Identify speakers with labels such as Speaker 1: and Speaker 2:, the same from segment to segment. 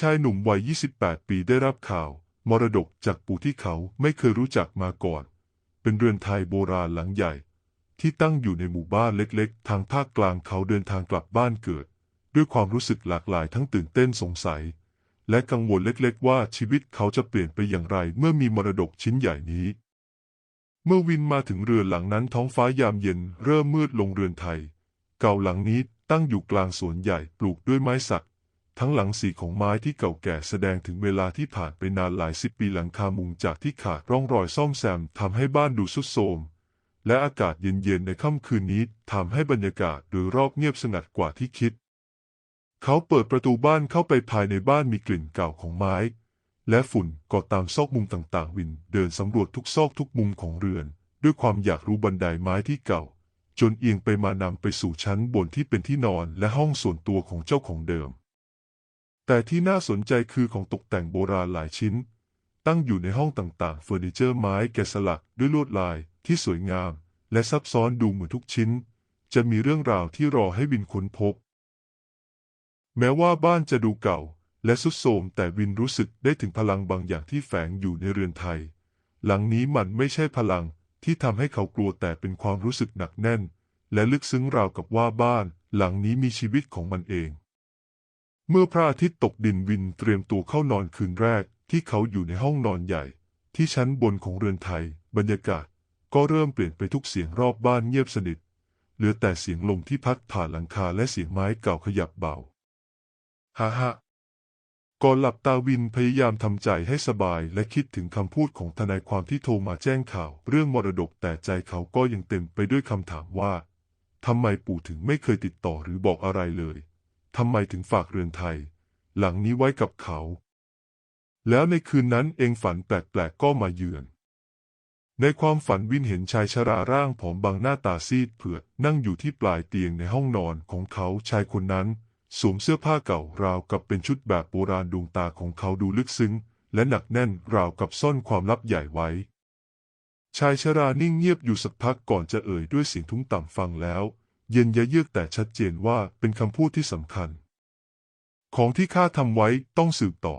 Speaker 1: ชายหนุ่มวัย 28 ปีได้รับข่าว มรดกจากปู่ที่เขาไม่เคยรู้จักมาก่อน เป็นเรือนไทยโบราณหลังใหญ่ ที่ตั้งอยู่ในหมู่บ้านเล็กๆ ทางภาคกลางเขาเดินทางกลับบ้านเกิด ด้วยความรู้สึกหลากหลายทั้งตื่นเต้นสงสัย และกังวลเล็กๆ ว่าชีวิตเขาจะเปลี่ยนไปอย่างไรเมื่อมีมรดกชิ้นใหญ่นี้ เมื่อวินมาถึงเรือนหลังนั้นท้องฟ้ายามเย็นเริ่มมืดลงเรือนไทย เก่าหลังนี้ตั้งอยู่กลางสวนใหญ่ปลูกด้วยไม้สัก ทั้งหลังสีของไม้ที่เก่าแก่แสดงถึงเวลาที่ผ่านไปนานหลายสิบปีหลังคามุงจากที่ขาดร่องรอยซ่อมแซมทำให้บ้านดูสุดโทรมและอากาศเย็นๆในค่ำคืนนี้ทำให้บรรยากาศโดยรอบเงียบสงัดกว่าที่คิด เขาเปิดประตูบ้านเข้าไปภายในบ้านมีกลิ่นเก่าของไม้ และฝุ่นกาะตามซอกมุมต่างๆ วินเดินสำรวจทุกซอกทุกมุมของเรือน ด้วยความอยากรู้บันไดไม้ที่เก่า จนเอียงไปมานำไปสู่ชั้นบนที่เป็นที่นอนและห้องส่วนตัวของเจ้าของเดิม แต่ที่น่าสนใจคือของตกแต่งโบราณหลายชิ้น ตั้งอยู่ในห้องต่างๆเฟอร์นิเจอร์ไม้แกะสลักด้วยลวดลายที่สวยงาม และซับซ้อนดูเหมือนทุกชิ้น จะมีเรื่องราวที่รอให้วินค้นพบ แม้ว่าบ้านจะดูเก่า และสุดโทรมแต่วินรู้สึกได้ถึงพลังบางอย่างที่แฝงอยู่ในเรือนไทย หลังนี้มันไม่ใช่พลังที่ทำให้เขากลัวแต่เป็นความรู้สึกหนักแน่น และลึกซึ้งราวกับว่าบ้าน หลังนี้มีชีวิตของมันเอง เมื่อพระอาทิตย์ตกดินวินเตรียมตัวเข้านอนคืนแรก ที่เขาอยู่ในห้องนอนใหญ่ ที่ชั้นบนของเรือนไทย บรรยากาศ ก็เริ่มเปลี่ยนไปทุกเสียงรอบบ้านเงียบสนิท เหลือแต่เสียงลมที่พัดผ่านหลังคาและเสียงไม้เก่าขยับเบาฮ่าฮ่าก่อนหลับตาวินพยายามทำใจให้สบายและคิดถึงคำพูดของทนายความที่โทรมาแจ้งข่าว เรื่องมรดกแต่ใจเขาก็ยังเต็มไปด้วยคำถามว่าทำไมปู่ถึงไม่เคยติดต่อหรือบอกอะไรเลย ทำไมถึงฝากเรือนไทย หลังนี้ไว้กับเขา แล้วในคืนนั้นเองฝันแปลกๆก็มาเยือน ในความฝันวินเห็นชายชราร่างผอมบางหน้าตาซีดเผือดนั่งอยู่ที่ปลายเตียงในห้องนอนของเขาชายคนนั้น สวมเสื้อผ้าเก่าราวกับเป็นชุดแบบโบราณดวงตาของเขาดูลึกซึ้ง และหนักแน่นราวกับซ่อนความลับใหญ่ไว้ชายชรานิ่งเงียบอยู่สักพักก่อนจะเอ่ยด้วยเสียงทุ้มต่ำฟังแล้ว เย็นยะเยือกแต่ชัดเจนว่าเป็นคำพูดที่สำคัญ ของที่ข้าทำไว้ต้องสืบต่อ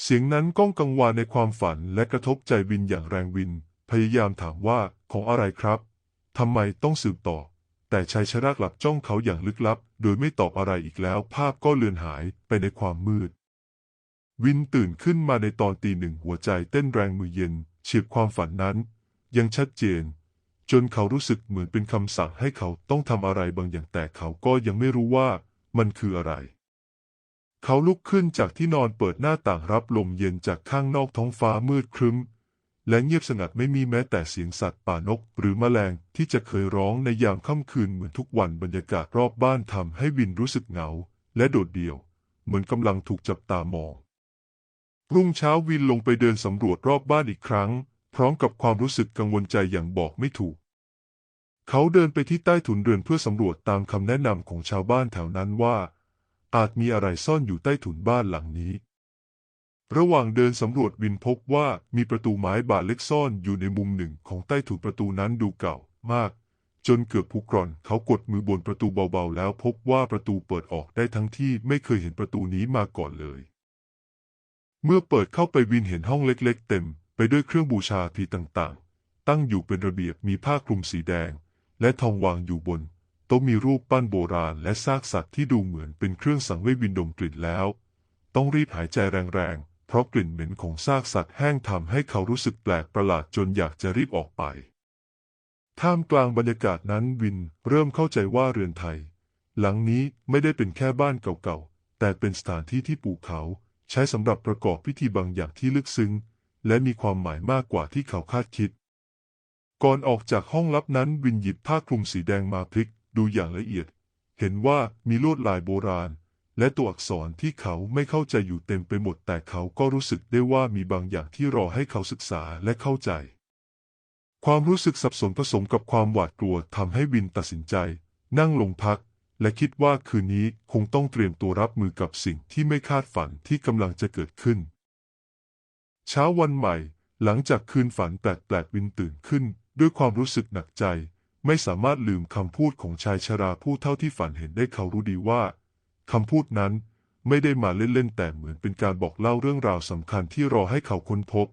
Speaker 1: เสียงนั้นก้องกังวานในความฝันและกระทบใจวินอย่างแรงวิน พยายามถามว่าของอะไรครับทำไมต้องสืบต่อ แต่ชายชราหลับจ้องเขาอย่างลึกลับ โดยไม่ตอบอะไรอีกแล้ว ภาพก็เลือนหายไปในความมืด วินตื่นขึ้นมาในตอนตีหนึ่งหัวใจเต้นแรงมือเย็นเฉียบความฝันนั้น ยังชัดเจน จนเขารู้สึกเหมือนเป็นคำสั่งให้เขาต้องทำอะไรบางอย่างแต่เขาก็ยังไม่รู้ว่ามันคืออะไร เขาลุกขึ้นจากที่นอนเปิดหน้าต่างรับลมเย็นจากข้างนอกท้องฟ้ามืดครึ้ม และเงียบสงัดไม่มีแม้แต่เสียงสัตว์ป่านก หรือแมลงที่จะเคยร้องในยามค่ำคืนเหมือนทุกวันบรรยากาศรอบบ้านทำให้วินรู้สึกเหงา และโดดเดี่ยว เหมือนกำลังถูกจับตามองรุ่งเช้าวินลงไปเดินสำรวจรอบบ้านอีกครั้ง พร้อมกับความรู้สึกกังวลใจอย่างบอกไม่ถูก เขาเดินไปที่ใต้ถุนเรือนเพื่อสำรวจตามคำแนะนำของชาวบ้านแถวนั้นว่า อาจมีอะไรซ่อนอยู่ใต้ถุนบ้านหลังนี้ ระหว่างเดินสำรวจวินพบว่ามีประตูไม้บาเล็กซ่อนอยู่ในมุมหนึ่งของใต้ถุนประตูนั้นดูเก่ามาก จนเกือบผุกร่อน เขากดมือบนประตูเบาๆ แล้วพบว่าประตูเปิดออกได้ทั้งที่ไม่เคยเห็นประตูนี้มาก่อนเลยเมื่อเปิดเข้าไปวินเห็นห้องเล็กๆ เต็ม ไปด้วยเครื่องบูชาพีต่างๆ ตั้งอยู่เป็นระเบียบมีผ้าคลุมสีแดง และทองวางอยู่บน โต๊ะมีรูปปั้นโบราณและซากสัตว์ที่ดูเหมือนเป็นเครื่องสังเวยวินดมกลิ่นแล้ว ต้องรีบหายใจแรงๆ เพราะกลิ่นเหม็นของซากสัตว์แห้งทำให้เขารู้สึกแปลกประหลาดจนอยากจะรีบออกไป ท่ามกลางบรรยากาศนั้นวินเริ่มเข้าใจว่าเรือนไทย หลังนี้ไม่ได้เป็นแค่บ้านเก่าๆ แต่เป็นสถานที่ที่ปู่เขา ใช้สำหรับประกอบพิธีบางอย่างที่ลึกซึ้ง และมีความหมายมากกว่าที่เขาคาดคิด ก่อนออกจากห้องลับนั้นวินหยิบผ้าคลุมสีแดงมาพลิกดูอย่างละเอียด เห็นว่ามีลวดลายโบราณ และตัวอักษรที่เขาไม่เข้าใจอยู่เต็มไปหมด แต่เขาก็รู้สึกได้ว่ามีบางอย่างที่รอให้เขาศึกษาและเข้าใจ ความรู้สึกสับสนผสมกับความหวาดกลัวทำให้วินตัดสินใจ นั่งลงพักและคิดว่าคืนนี้คงต้องเตรียมตัวรับมือกับสิ่งที่ไม่คาดฝันที่กำลังจะเกิดขึ้น เช้าวันใหม่ หลังจากคืนฝันแปลกๆวินตื่นขึ้น ด้วยความรู้สึกหนักใจ ไม่สามารถลืมคำพูดของชายชราผู้เท่าที่ฝันเห็นได้เขารู้ดีว่าคำพูดนั้นไม่ได้มาเล่นๆแต่เหมือนเป็นการบอกเล่าเรื่องราวสำคัญที่รอให้เขาค้นพบ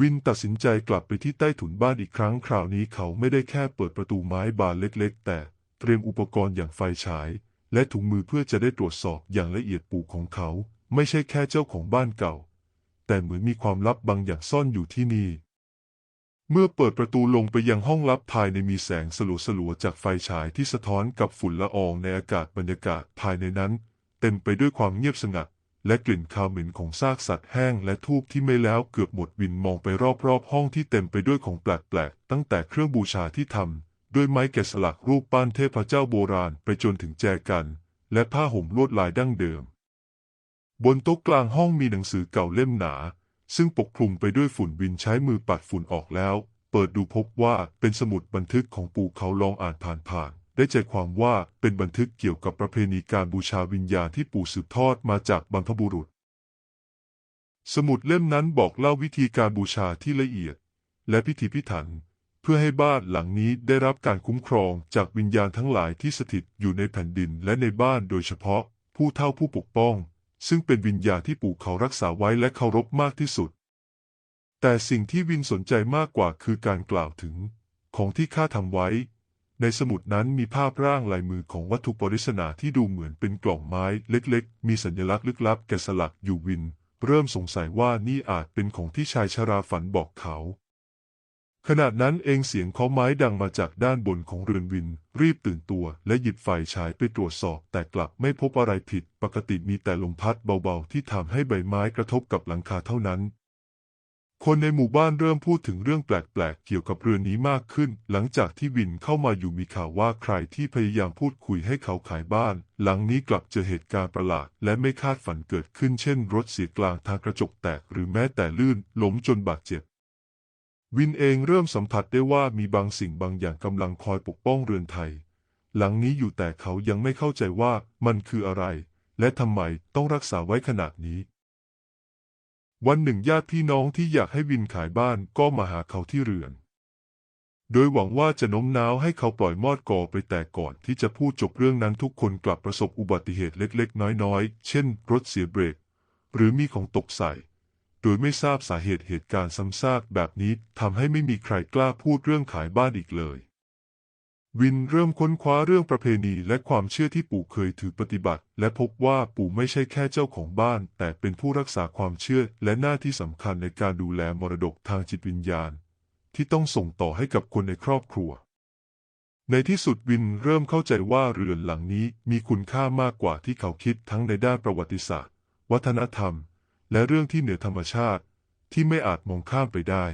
Speaker 1: วินตัดสินใจกลับไปที่ใต้ถุนบ้านอีกครั้งคราวนี้เขาไม่ได้แค่เปิดประตูไม้บานเล็ก ๆ แต่เตรียมอุปกรณ์อย่างไฟฉาย และถุงมือเพื่อจะได้ตรวจสอบอย่างละเอียดปู่ของเขา ไม่ใช่แค่เจ้าของบ้านเก่า แต่เหมือนมีความลับบางอย่างซ่อนอยู่ที่นี่ เมื่อเปิดประตูลงไปยังห้องลับภายในมีแสงสลัวๆจากไฟฉายที่สะท้อนกับฝุ่นละอองในอากาศบรรยากาศภายในนั้น เต็มไปด้วยความเงียบสงัด และกลิ่นคาวเหม็นของซากสัตว์แห้งและทูบที่ไม่แล้วเกือบหมดวินมองไปรอบๆ ห้องที่เต็มไปด้วยของแปลกๆตั้งแต่เครื่องบูชาที่ทำด้วยไม้แกะสลักรูปปั้นเทพเจ้าโบราณไปจนถึงแจกัน และผ้าห่มลวดลายดั้งเดิม บนโต๊ะกลางห้องมีหนังสือเก่าเล่มหนา ซึ่งปกคลุมไปด้วยฝุ่นวินใช้มือปัดฝุ่นออกแล้ว เปิดดูพบว่าเป็นสมุดบันทึกของปู่เขาลองอ่านผ่านๆได้ใจความว่าเป็นบันทึกเกี่ยวกับประเพณีการบูชาวิญญาณที่ปู่สืบทอดมาจากบรรพบุรุษ สมุดเล่มนั้นบอกเล่าวิธีการบูชาที่ละเอียด และพิธีพิถัน เพื่อให้บ้านหลังนี้ได้รับการคุ้มครองจากวิญญาณทั้งหลายที่สถิตอยู่ในแผ่นดินและในบ้านโดยเฉพาะผู้เฒ่าผู้ปกป้อง ซึ่งเป็นวิญญาที่ปู่เขารักษาไว้และเคารพมากที่สุด แต่สิ่งที่วินสนใจมากกว่าคือการกล่าวถึง ของที่ข้าทำไว้ ในสมุดนั้นมีภาพร่างลายมือของวัตถุปริศนาที่ดูเหมือนเป็นกล่องไม้เล็กๆ มีสัญลักษณ์ลึกลับแกะสลักอยู่วิน เริ่มสงสัยว่านี่อาจเป็นของที่ชายชราฝันบอกเขา ขณะนั้นเองเสียงเคาะไม้ดังมาจากด้านบนของเรือนวิน รีบตื่นตัวและหยิบไฟฉายไปตรวจสอบ แต่กลับไม่พบอะไรผิด ปกติมีแต่ลมพัดเบาๆ ที่ทำให้ใบไม้กระทบกับหลังคาเท่านั้น คนในหมู่บ้านเริ่มพูดถึงเรื่องแปลกๆ เกี่ยวกับเรือนนี้มากขึ้น หลังจากที่วินเข้ามาอยู่มีข่าวว่าใครที่พยายามพูดคุยให้เขาขายบ้าน หลังนี้กลับเจอเหตุการณ์ประหลาด และไม่คาดฝันเกิดขึ้น เช่น รถเสียกลางทางกระจกแตก หรือแม้แต่ลื่นล้มจนบาดเจ็บ วินเองเริ่มสัมผัสได้ว่ามีบางสิ่งบางอย่างกำลังคอยปกป้องเรือนไทย หลังนี้อยู่แต่เขายังไม่เข้าใจว่ามันคืออะไร และทำไมต้องรักษาไว้ขนาดนี้ วันหนึ่งญาติพี่น้องที่อยากให้วินขายบ้านก็มาหาเขาที่เรือน โดยหวังว่าจะโน้มน้าวให้เขาปล่อยมอดก่อไปแต่ก่อนที่จะพูดจบเรื่องนั้นทุกคนกลับประสบอุบัติเหตุเล็กๆ น้อยๆ เช่น รถเสียเบรก หรือมีของตกใส่ โดยไม่ทราบสาเหตุเหตุการณ์ซ้ำซากแบบนี้ทำให้ไม่มีใครกล้าพูดเรื่องขายบ้านอีกเลย วินเริ่มค้นคว้าเรื่องประเพณีและความเชื่อที่ปู่เคยถือปฏิบัติ และพบว่าปู่ไม่ใช่แค่เจ้าของบ้าน แต่เป็นผู้รักษาความเชื่อและหน้าที่สำคัญในการดูแลมรดกทางจิตวิญญาณ ที่ต้องส่งต่อให้กับคนในครอบครัวในที่สุดวินเริ่มเข้าใจว่าเรือนหลังนี้มีคุณค่ามากกว่าที่เขาคิดทั้งในด้านประวัติศาสตร์ วัฒนธรรม และเรื่องที่เหนือธรรมชาติที่ไม่อาจมองข้ามไปได้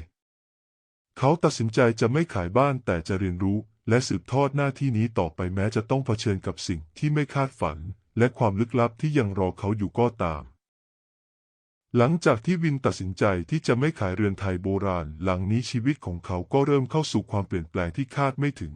Speaker 1: เขาตัดสินใจจะไม่ขายบ้านแต่จะเรียนรู้และสืบทอดหน้าที่นี้ต่อไปแม้จะต้องเผชิญกับสิ่งที่ไม่คาดฝัน และความลึกลับที่ยังรอเขาอยู่ก็ตาม หลังจากที่วินตัดสินใจที่จะไม่ขายเรือนไทยโบราณ หลังนี้ชีวิตของเขาก็เริ่มเข้าสู่ความเปลี่ยนแปลงที่คาดไม่ถึง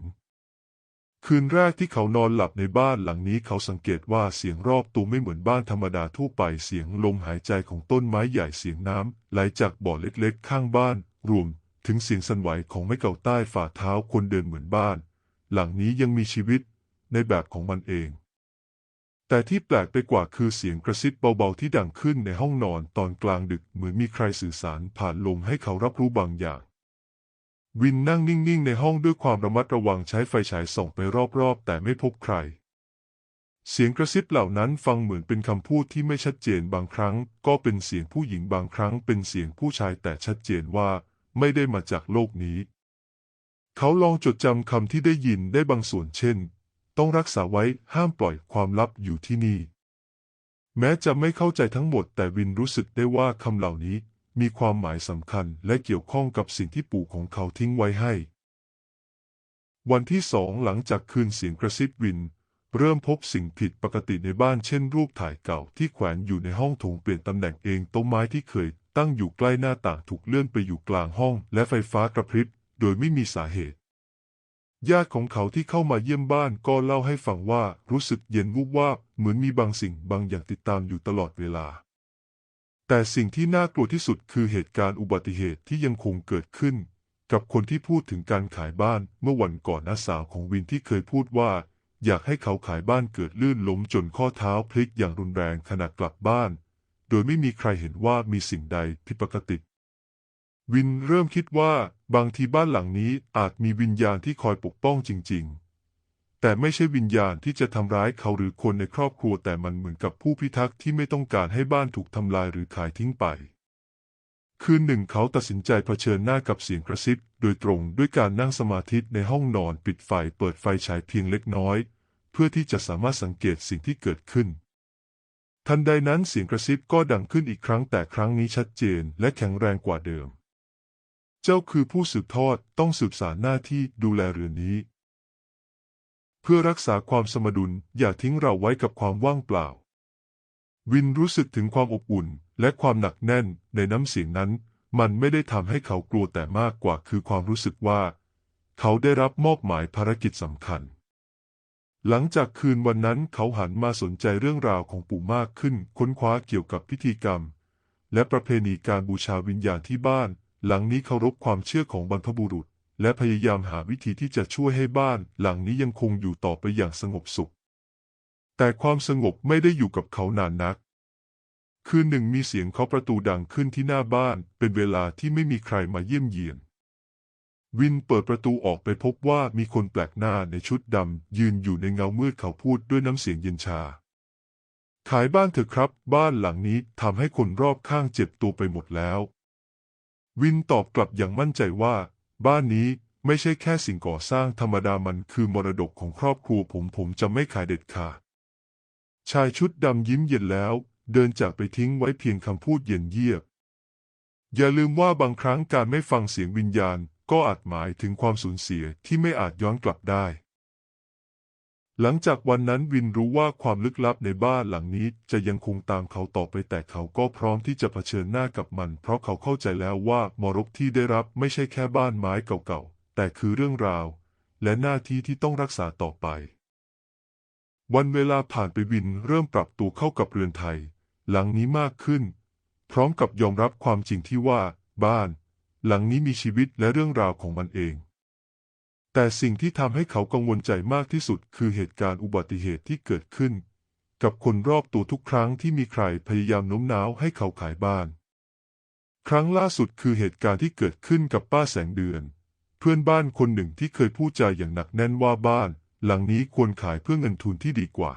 Speaker 1: คืนแรกที่เขานอนหลับในบ้านหลังนี้เขาสังเกตว่าเสียงรอบตัวไม่เหมือนบ้านธรรมดาทั่วไปเสียงลมหายใจของต้นไม้ใหญ่เสียงน้ำไหลจากบ่อเล็กๆ ข้างบ้าน รวม ถึงเสียงสั่นไหวของไม้เก่าใต้ฝ่าเท้าคนเดินเหมือนบ้าน หลังนี้ยังมีชีวิตในแบบของมันเอง แต่ที่แปลกไปกว่าคือเสียงกระซิบเบาๆที่ดังขึ้นในห้องนอนตอนกลางดึกเหมือนมีใครสื่อสารผ่านลมให้เขารับรู้บางอย่าง วินนั่งนิ่งๆ ในห้องด้วยความระมัดระวังใช้ไฟฉายส่องไปรอบๆ แต่ไม่พบใคร เสียงกระซิบเหล่านั้นฟังเหมือนเป็นคำพูดที่ไม่ชัดเจนบางครั้ง ก็เป็นเสียงผู้หญิงบางครั้งเป็นเสียงผู้ชายแต่ชัดเจนว่าไม่ได้มาจากโลกนี้ เขาลองจดจำคำที่ได้ยินได้บางส่วนเช่น ต้องรักษาไว้ห้ามปล่อยความลับอยู่ที่นี่ แม้จะไม่เข้าใจทั้งหมดแต่วินรู้สึกได้ว่าคำเหล่านี้ มีความหมายสำคัญและเกี่ยวข้องกับสิ่งที่ปู่ของเขาทิ้งไว้ให้ วันที่สองหลังจากคืนเสียงกระซิบวิน เริ่มพบสิ่งผิดปกติในบ้านเช่นรูปถ่ายเก่าที่แขวนอยู่ในห้องถงเปลี่ยนตำแหน่งเองโต๊ะไม้ที่เคยตั้งอยู่ใกล้หน้าต่างถูกเลื่อนไปอยู่กลางห้อง และไฟฟ้ากระพริบโดยไม่มีสาเหตุ ญาติของเขาที่เข้ามาเยี่ยมบ้านก็เล่าให้ฟังว่ารู้สึกเย็นวูบวาบเหมือนมีบางสิ่งบางอย่างติดตามอยู่ตลอดเวลา แต่สิ่งที่น่ากลัวที่สุดคือเหตุการณ์อุบัติเหตุที่ยังคงเกิดขึ้น กับคนที่พูดถึงการขายบ้านเมื่อวันก่อนน้าสาวของวินที่เคยพูดว่า อยากให้เขาขายบ้านเกิดลื่นล้มจนข้อเท้าพลิกอย่างรุนแรงขณะกลับบ้าน โดยไม่มีใครเห็นว่ามีสิ่งใดผิดปกติ วินเริ่มคิดว่าบางทีบ้านหลังนี้อาจมีวิญญาณที่คอยปกป้องจริง ๆ แต่ไม่ใช่วิญญาณที่จะทำร้ายเขาหรือคนในครอบครัวแต่มันเหมือนกับผู้พิทักษ์ที่ไม่ต้องการให้บ้านถูกทำลายหรือขายทิ้งไป คืนหนึ่งเขาตัดสินใจเผชิญหน้ากับเสียงกระซิบโดยตรงด้วยการนั่งสมาธิในห้องนอนปิดไฟเปิดไฟฉายเพียงเล็กน้อย เพื่อที่จะสามารถสังเกตสิ่งที่เกิดขึ้น ทันใดนั้นเสียงกระซิบก็ดังขึ้นอีกครั้งแต่ครั้งนี้ชัดเจนและแข็งแรงกว่าเดิม เจ้าคือผู้สืบทอดต้องสืบสานหน้าที่ดูแลเรือนนี้ เพื่อรักษาความสมดุลอย่าทิ้งเราไว้กับความว่างเปล่า วินรู้สึกถึงความอบอุ่นและความหนักแน่นในน้ำเสียงนั้น มันไม่ได้ทำให้เขากลัวแต่มากกว่าคือความรู้สึกว่า เขาได้รับมอบหมายภารกิจสำคัญ หลังจากคืนวันนั้นเขาหันมาสนใจเรื่องราวของปู่มากขึ้นค้นคว้าเกี่ยวกับพิธีกรรม และประเพณีการบูชาวิญญาณที่บ้าน หลังนี้เคารพความเชื่อของบรรพบุรุษ และพยายามหาวิธีที่จะช่วยให้บ้านหลังนี้ยังคงอยู่ต่อไปอย่างสงบสุข แต่ความสงบไม่ได้อยู่กับเขานานนัก คืนหนึ่งมีเสียงเคาะประตูดังขึ้นที่หน้าบ้าน เป็นเวลาที่ไม่มีใครมาเยี่ยมเยียน วินเปิดประตูออกไปพบว่ามีคนแปลกหน้าในชุดดำยืนอยู่ในเงามืดเขาพูดด้วยน้ำเสียงเย็นชา ขายบ้านเถอะครับ บ้านหลังนี้ทำให้คนรอบข้างเจ็บตัวไปหมดแล้ววินตอบกลับอย่างมั่นใจว่า บ้านนี้ไม่ใช่แค่สิ่งก่อสร้างธรรมดามันคือมรดกของครอบครัวผมผมจะไม่ขายเด็ดขาดชายชุดดำยิ้มเย็นแล้ว เดินจากไปทิ้งไว้เพียงคำพูดเย็นเยียบ อย่าลืมว่าบางครั้งการไม่ฟังเสียงวิญญาณ ก็อาจหมายถึงความสูญเสียที่ไม่อาจย้อนกลับได้ หลังจากวันนั้นวินรู้ว่าความลึกลับในบ้านหลังนี้จะยังคงตามเขาต่อไปแต่เขาก็พร้อมที่จะเผชิญหน้ากับมัน เพราะเขาเข้าใจแล้วว่ามรกที่ได้รับไม่ใช่แค่บ้านไม้เก่าๆ แต่คือเรื่องราว และหน้าที่ที่ต้องรักษาต่อไป วันเวลาผ่านไปวินเริ่มปรับตัวเข้ากับเรือนไทย หลังนี้มากขึ้น พร้อมกับยอมรับความจริงที่ว่า บ้าน หลังนี้มีชีวิตและเรื่องราวของมันเอง แต่สิ่งที่ทำให้เขากังวลใจมากที่สุดคือเหตุการณ์อุบัติเหตุที่เกิดขึ้น กับคนรอบตัวทุกครั้งที่มีใครพยายามโน้มน้าวให้เขาขายบ้าน ครั้งล่าสุดคือเหตุการณ์ที่เกิดขึ้นกับป้าแสงเดือน เพื่อนบ้านคนหนึ่งที่เคยพูดจาอย่างหนักแน่นว่าบ้าน หลังนี้ควรขายเพื่อเงินทุนที่ดีกว่า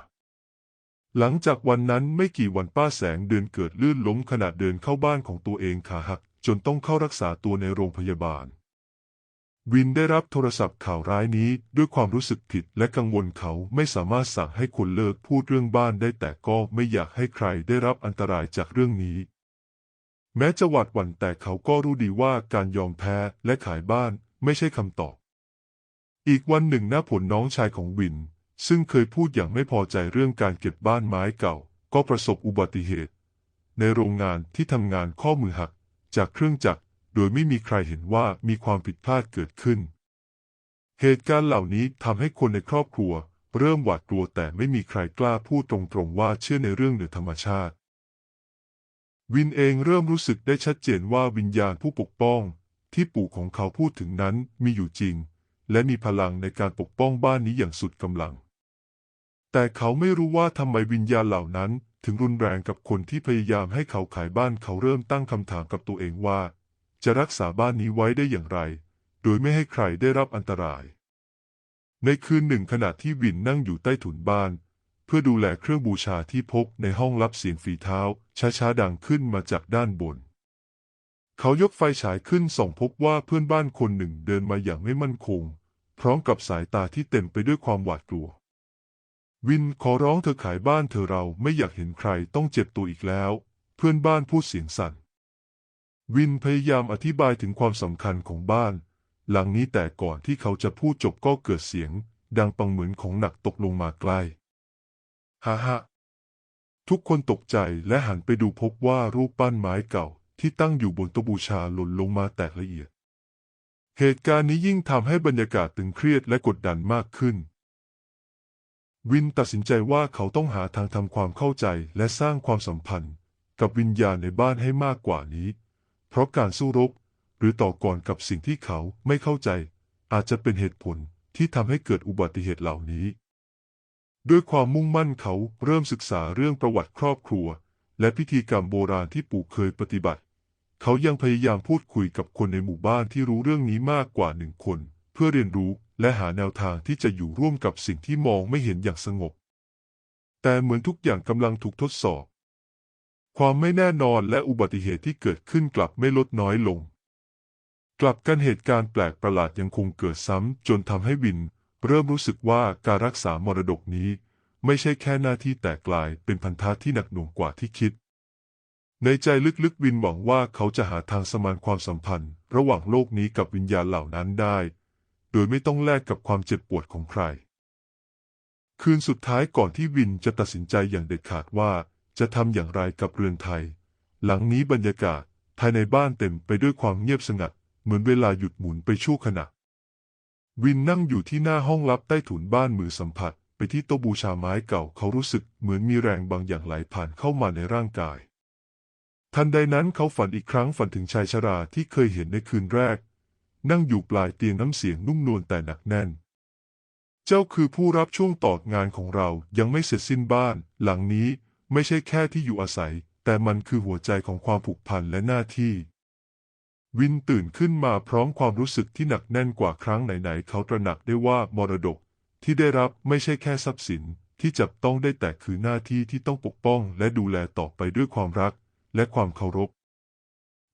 Speaker 1: หลังจากวันนั้นไม่กี่วันป้าแสงเดือนเกิดลื่นล้มขณะเดินเข้าบ้านของตัวเองขาหักจนต้องเข้ารักษาตัวในโรงพยาบาล วินได้รับโทรศัพท์ข่าวร้ายนี้ด้วยความรู้สึกผิดและกังวลเขาไม่สามารถสั่งให้คนเลิกพูดเรื่องบ้านได้แต่ก็ไม่อยากให้ใครได้รับอันตรายจากเรื่องนี้ แม้จะหวาดหวั่นแต่เขาก็รู้ดีว่าการยอมแพ้และขายบ้านไม่ใช่คำตอบ อีกวันหนึ่งหน้าผลน้องชายของวิน ซึ่งเคยพูดอย่างไม่พอใจเรื่องการเก็บบ้านไม้เก่า ก็ประสบอุบัติเหตุ ในโรงงานที่ทำงานข้อมือหักจากเครื่องจักร โดยไม่มีใครเห็นว่ามีความผิดพลาดเกิดขึ้น เหตุการณ์เหล่านี้ทำให้คนในครอบครัว เริ่มหวาดกลัวแต่ไม่มีใครกล้าพูดตรงๆว่าเชื่อในเรื่องเหนือธรรมชาติ วินเองเริ่มรู้สึกได้ชัดเจนว่าวิญญาณผู้ปกป้อง ที่ปู่ของเขาพูดถึงนั้นมีอยู่จริง และมีพลังในการปกป้องบ้านนี้อย่างสุดกำลัง แต่เขาไม่รู้ว่าทำไมวิญญาณเหล่านั้นถึงรุนแรงกับคนที่พยายามให้เขาขายบ้านเขาเริ่มตั้งคำถามกับตัวเองว่า จะรักษาบ้านนี้ไว้ได้อย่างไร โดยไม่ให้ใครได้รับอันตราย ในคืนหนึ่งขณะที่วินนั่งอยู่ใต้ถุนบ้าน เพื่อดูแลเครื่องบูชาที่พบในห้องรับเสียงฝีเท้า ช้าๆดังขึ้นมาจากด้านบน เขายกไฟฉายขึ้นส่องพบว่าเพื่อนบ้านคนหนึ่งเดินมาอย่างไม่มั่นคง พร้อมกับสายตาที่เต็มไปด้วยความหวาดกลัว วินขอร้องเธอขายบ้านเธอเราไม่อยากเห็นใครต้องเจ็บตัวอีกแล้ว เพื่อนบ้านพูดเสียงสั่น วินพยายามอธิบายถึงความสำคัญของบ้าน หลังนี้แต่ก่อนที่เขาจะพูดจบก็เกิดเสียง ดังปังเหมือนของหนักตกลงมาใกล้ฮ่าฮ่าทุกคนตกใจและหันไปดูพบว่ารูปปั้นไม้เก่าที่ตั้งอยู่บนโต๊ะบูชาหล่นลงมาแตกละเอียด เหตุการณ์นี้ยิ่งทำให้บรรยากาศตึงเครียดและกดดันมากขึ้น วินตัดสินใจว่าเขาต้องหาทางทำความเข้าใจและสร้างความสัมพันธ์ กับวิญญาณในบ้านให้มากกว่านี้ เพราะการสู้รบ หรือต่อกรกับสิ่งที่เขาไม่เข้าใจ อาจจะเป็นเหตุผลที่ทำให้เกิดอุบัติเหตุเหล่านี้ ด้วยความมุ่งมั่นเขาเริ่มศึกษาเรื่องประวัติครอบครัว และพิธีกรรมโบราณที่ปู่เคยปฏิบัติ เขายังพยายามพูดคุยกับคนในหมู่บ้านที่รู้เรื่องนี้มากกว่าหนึ่งคน เพื่อเรียนรู้และหาแนวทางที่จะอยู่ร่วมกับสิ่งที่มองไม่เห็นอย่างสงบ แต่เหมือนทุกอย่างกำลังถูกทดสอบ ความไม่แน่นอนและอุบัติเหตุที่เกิดขึ้นกลับไม่ลดน้อยลง กลับกันเหตุการณ์แปลกประหลาดยังคงเกิดซ้ำจนทำให้วิน เริ่มรู้สึกว่าการรักษามรดกนี้ ไม่ใช่แค่หน้าที่แต่กลายเป็นพันธะที่หนักหน่วงกว่าที่คิด ในใจลึกๆวินหวังว่าเขาจะหาทางสมานความสัมพันธ์ ระหว่างโลกนี้กับวิญญาณเหล่านั้นได้ โดยไม่ต้องแลกกับความเจ็บปวดของใคร คืนสุดท้ายก่อนที่วินจะตัดสินใจอย่างเด็ดขาดว่า จะทำอย่างไรกับเรือนไทย หลังนี้บรรยากาศภายในบ้านเต็มไปด้วยความเงียบสงัด เหมือนเวลาหยุดหมุนไปชั่วขณะ วินนั่งอยู่ที่หน้าห้องลับใต้ถุนบ้านมือสัมผัส ไปที่โต๊ะบูชาไม้เก่าเขารู้สึกเหมือนมีแรงบางอย่างไหลผ่านเข้ามาในร่างกาย ทันใดนั้นเขาฝันอีกครั้งฝันถึงชายชราที่เคยเห็นในคืนแรก นั่งอยู่ปลายเตียงน้ำเสียงนุ่มนวลแต่หนักแน่น เจ้าคือผู้รับช่วงต่องานของเรายังไม่เสร็จสิ้นบ้าน หลังนี้ ไม่ใช่แค่ที่อยู่อาศัย แต่มันคือหัวใจของความผูกพันและหน้าที่ วินตื่นขึ้นมาพร้อมความรู้สึกที่หนักแน่นกว่าครั้งไหนๆ เขาตระหนักได้ว่ามรดกที่ได้รับไม่ใช่แค่ทรัพย์สินที่จับต้องได้แต่คือหน้าที่ที่ต้องปกป้องและดูแลต่อไปด้วยความรักและความเคารพ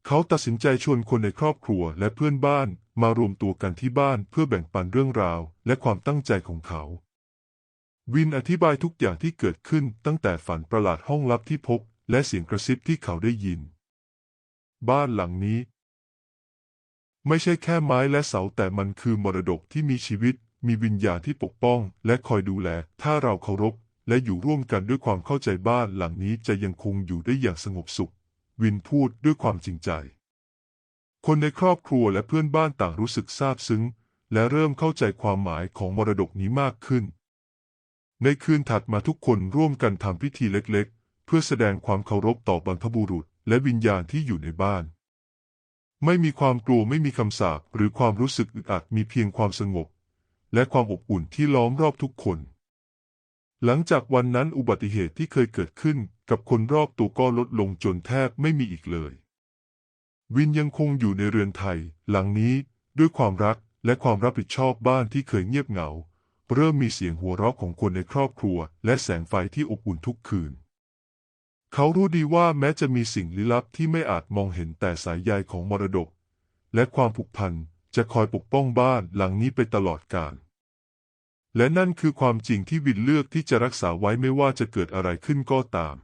Speaker 1: เขาตัดสินใจชวนคนในครอบครัวและเพื่อนบ้านมารวมตัวกันที่บ้านเพื่อแบ่งปันเรื่องราวและความตั้งใจของเขา วินอธิบายทุกอย่างที่เกิดขึ้นตั้งแต่ฝันประหลาดห้องลับที่พบ และเสียงกระซิบที่เขาได้ยิน บ้านหลังนี้ ไม่ใช่แค่ไม้และเสาแต่มันคือมรดกที่มีชีวิต มีวิญญาณที่ปกป้อง และคอยดูแล ถ้าเราเคารพ และอยู่ร่วมกันด้วยความเข้าใจบ้านหลังนี้จะยังคงอยู่ได้อย่างสงบสุข วินพูดด้วยความจริงใจ คนในครอบครัวและเพื่อนบ้านต่างรู้สึกซาบซึ้ง และเริ่มเข้าใจความหมายของมรดกนี้มากขึ้น ในคืนถัดมาทุกคนร่วมกันทำพิธีเล็กๆ เพื่อแสดงความเคารพต่อบรรพบุรุษ และวิญญาณที่อยู่ในบ้าน ไม่มีความกลัวไม่มีคำสาปหรือความรู้สึกอึดอัดมีเพียงความสงบ และความอบอุ่นที่ล้อมรอบทุกคน หลังจากวันนั้นอุบัติเหตุที่เคยเกิดขึ้นกับคนรอบตัวก็ลดลงจนแทบไม่มีอีกเลย วินยังคงอยู่ในเรือนไทย หลังนี้ด้วยความรักและความรับผิดชอบบ้านที่เคยเงียบเหงา เริ่มมีเสียงหัวเราะของคนในครอบครัว และแสงไฟที่อบอุ่นทุกคืน เขารู้ดีว่าแม้จะมีสิ่งลี้ลับที่ไม่อาจมองเห็นแต่สายใยของมรดก และความผูกพันจะคอยปกป้องบ้านหลังนี้ไปตลอดกาลและนั่นคือความจริงที่วินเลือกที่จะรักษาไว้ไม่ว่าจะเกิดอะไรขึ้นก็ตาม